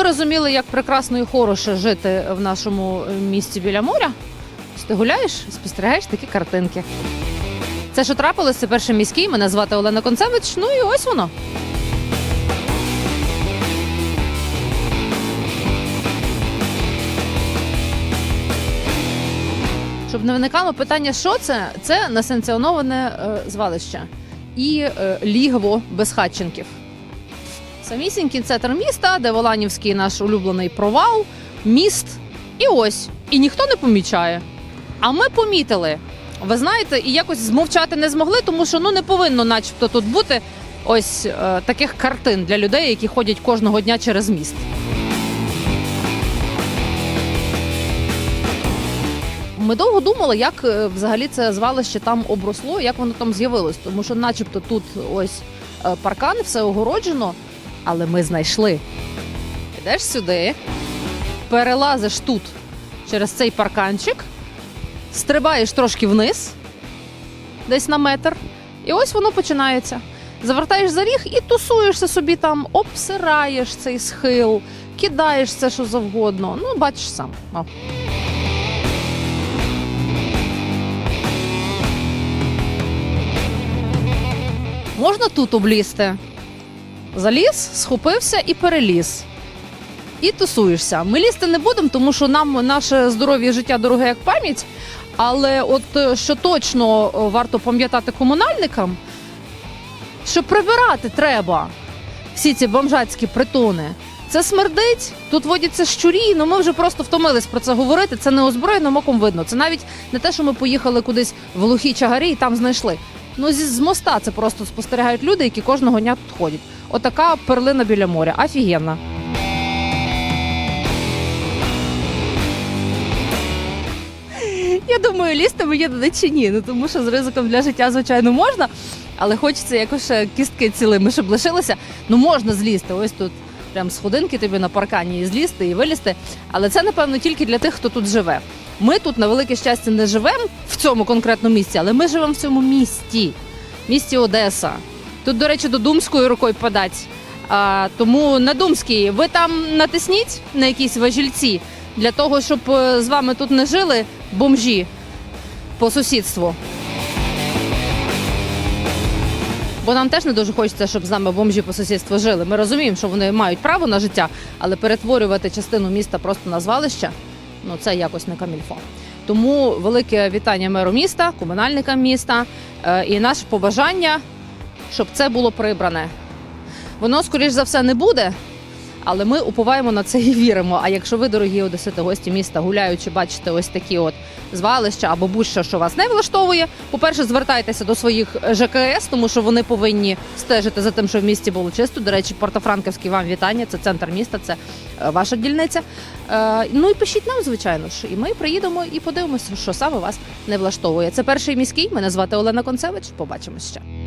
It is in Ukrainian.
зрозуміли, як прекрасно і хороше жити в нашому е, місті біля моря, ти гуляєш і спостерігаєш такі картинки. Це що трапилось, це перший міський. Мене звати Олена Концевич. Ну і ось воно. Щоб не виникало питання, що це? Це несанкціоноване е, звалище і е, лігво безхатченків. Самісінький центр міста, де Воланівський наш улюблений провал, міст. І ось. І ніхто не помічає. А ми помітили. Ви знаєте, і якось змовчати не змогли, тому що ну не повинно, начебто, тут бути ось е, таких картин для людей, які ходять кожного дня через міст. Ми довго думали, як е, взагалі це звалище там обросло, як воно там з'явилось. Тому що, начебто, тут ось е, паркан, все огороджено, але ми знайшли. Ідеш сюди, перелазиш тут через цей парканчик, стрибаєш трошки вниз, десь на метр, і ось воно починається. Завертаєш за ріг і тусуєшся собі там, обсираєш цей схил, кидаєш все, що завгодно. Ну, бачиш сам. О. Можна тут облізти. Заліз, схопився і переліз. І тусуєшся. Ми лізти не будемо, тому що нам наше здоров'я і життя дороге як пам'ять. Але от е, що точно е, варто пам'ятати комунальникам, що прибирати треба всі ці бомжацькі притони. Це смердить, тут водяться щурі, ну ми вже просто втомились про це говорити. Це не озброєним оком видно. Це навіть не те, що ми поїхали кудись в глухі чагарі і там знайшли. Ну, з моста це просто спостерігають люди, які кожного дня тут ходять. Отака перлина біля моря. Офігенна. Я думаю, лізти мені туди чи ні. Ну тому що з ризиком для життя, звичайно, можна, але хочеться якось кістки цілими, щоб лишилося. Ну можна злізти. Ось тут прям сходинки тобі на паркані і злізти і вилізти. Але це, напевно, тільки для тих, хто тут живе. Ми тут, на велике щастя, не живемо в цьому конкретному місці, але ми живемо в цьому місті, місті Одеса. Тут, до речі, до Думської рукою подать. А, тому на Думській ви там натисніть на якісь важільці для того, щоб е, з вами тут не жили бомжі по сусідству. Бо нам теж не дуже хочеться, щоб з нами бомжі по сусідству жили. Ми розуміємо, що вони мають право на життя, але перетворювати частину міста просто на звалище ну це якось не камільфо. Тому велике вітання меру міста, комунальникам міста е, і наше побажання, щоб це було прибране. Воно, скоріш за все, не буде, але ми уповаємо на це і віримо. А якщо ви, дорогі одесити, гості міста, гуляючи, бачите ось такі от звалища або будь-що, що вас не влаштовує, по-перше, звертайтеся до своїх ЖКС, тому що вони повинні стежити за тим, що в місті було чисто. До речі, Портофранківський вам вітання. Це центр міста, це е, ваша дільниця. Е, ну і пишіть нам, звичайно ж. І ми приїдемо і подивимося, що саме вас не влаштовує. Це перший міський. Мене звати Олена Концевич. Побачимось ще.